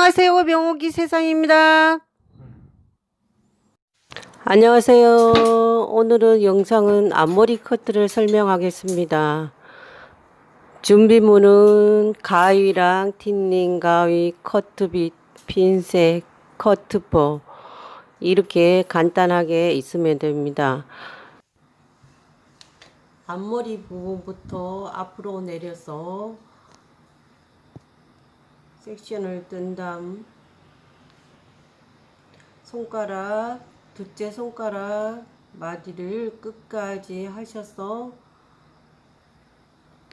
안녕하세요. 명옥이 세상입니다. 안녕하세요. 오늘은 영상은 앞머리 커트를 설명하겠습니다. 준비물은 가위랑 틴닝 가위, 커트빗, 핀셋, 커트포 이렇게 간단하게 있으면 됩니다. 앞머리 부분부터 앞으로 내려서 섹션을 뜬 다음 손가락 둘째 손가락 마디를 끝까지 하셔서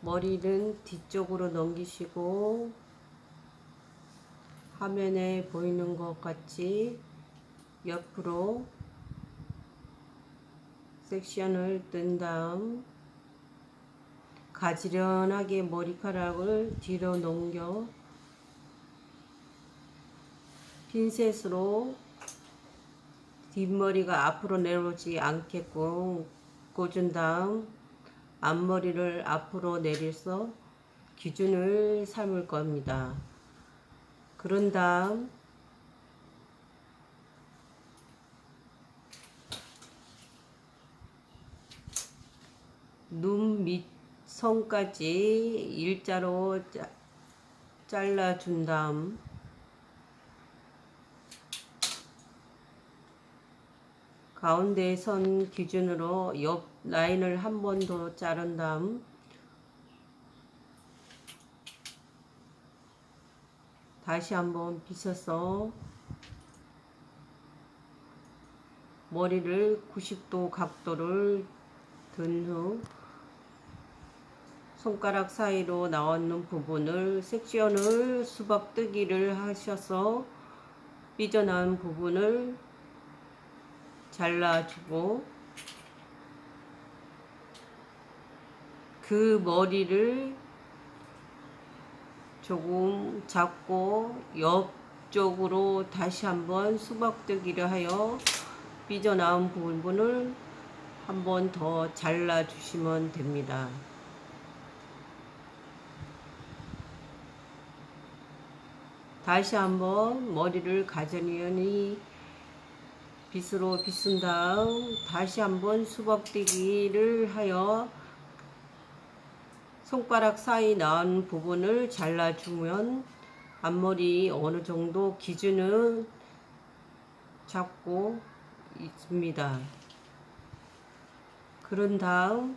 머리는 뒤쪽으로 넘기시고 화면에 보이는 것 같이 옆으로 섹션을 뜬 다음 가지런하게 머리카락을 뒤로 넘겨 핀셋으로 뒷머리가 앞으로 내려오지 않게끔 꽂은 다음 앞머리를 앞으로 내려서 기준을 삼을 겁니다. 그런 다음 눈 밑선까지 일자로 짜- 잘라준 다음 가운데 선 기준으로 옆 라인을 한 번 더 자른 다음 다시 한번 빗어서 머리를 90도 각도를 든 후 손가락 사이로 나오는 부분을 섹션을 수박 뜨기를 하셔서 삐져나온 부분을 잘라주고 그 머리를 조금 잡고 옆쪽으로 다시 한번 수박뜨기를 하여 삐져나온 부분을 한번 더 잘라주시면 됩니다. 다시 한번 머리를 가전히 빗으로 빗은 다음 다시 한번 수박뛰기를 하여 손가락 사이 나온 부분을 잘라주면 앞머리 어느 정도 기준은 잡고 있습니다. 그런 다음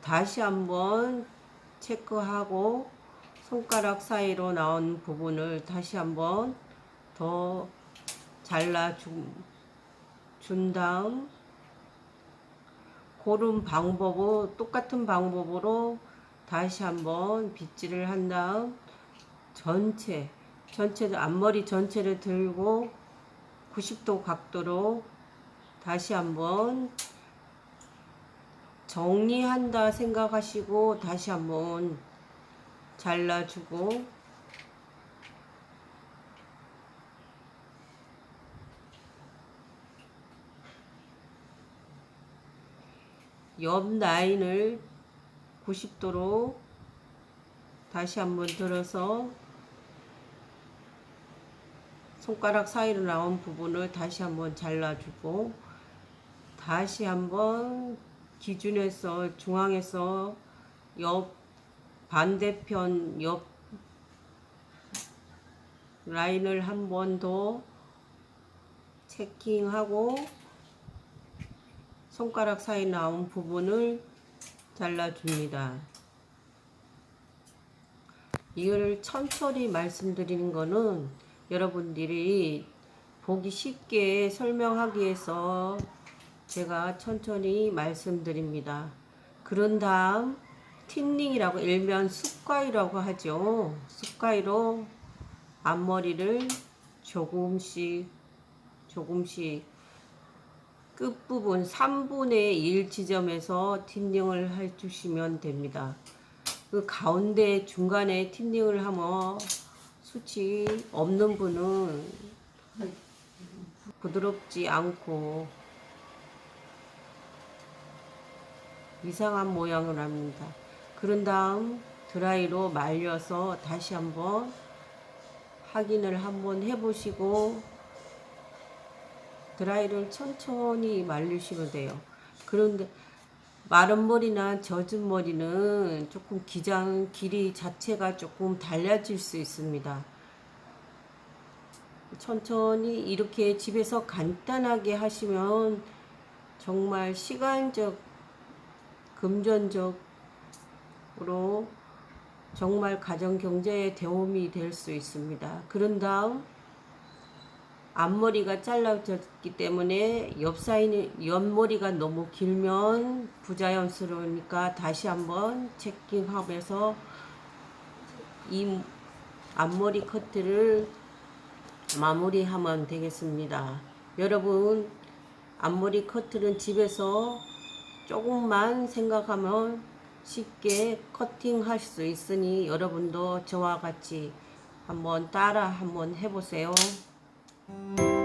다시 한번 체크하고 손가락 사이로 나온 부분을 다시 한번 더 잘라준 준 다음 고른 방법은 똑같은 방법으로 다시 한번 빗질을 한 다음 전체 전체 앞머리 전체를 들고 90도 각도로 다시 한번 정리한다 생각하시고 다시 한번 잘라주고 옆 라인을 90도로 다시 한번 들어서 손가락 사이로 나온 부분을 다시 한번 잘라주고 다시 한번 기준에서 중앙에서 옆 반대편 옆 라인을 한 번 더 체킹하고 손가락 사이 나온 부분을 잘라줍니다. 이거를 천천히 말씀드리는 거는 여러분들이 보기 쉽게 설명하기 위해서 제가 천천히 말씀드립니다. 그런 다음 틴닝이라고 일면 쑥가위라고 하죠. 쑥가위로 앞머리를 조금씩 조금씩 끝부분 3분의 1 지점에서 틴닝을 해주시면 됩니다. 그 가운데 중간에 틴닝을 하면 수치 없는 분은 부드럽지 않고 이상한 모양을 합니다. 그런 다음 드라이로 말려서 다시 한번 확인을 한번 해보시고 드라이를 천천히 말리시면 돼요. 그런데 마른 머리나 젖은 머리는 조금 기장 길이 자체가 조금 달라질 수 있습니다. 천천히 이렇게 집에서 간단하게 하시면 정말 시간적, 금전적으로 정말 가정 경제에 도움이 될 수 있습니다. 그런 다음 앞머리가 잘라졌기 때문에 옆 사이는 옆머리가 너무 길면 부자연스러우니까 다시 한번 체킹하면서 이 앞머리 커트를 마무리하면 되겠습니다. 여러분 앞머리 커트는 집에서 조금만 생각하면 쉽게 커팅할 수 있으니 여러분도 저와 같이 한번 따라 한번 해보세요. Música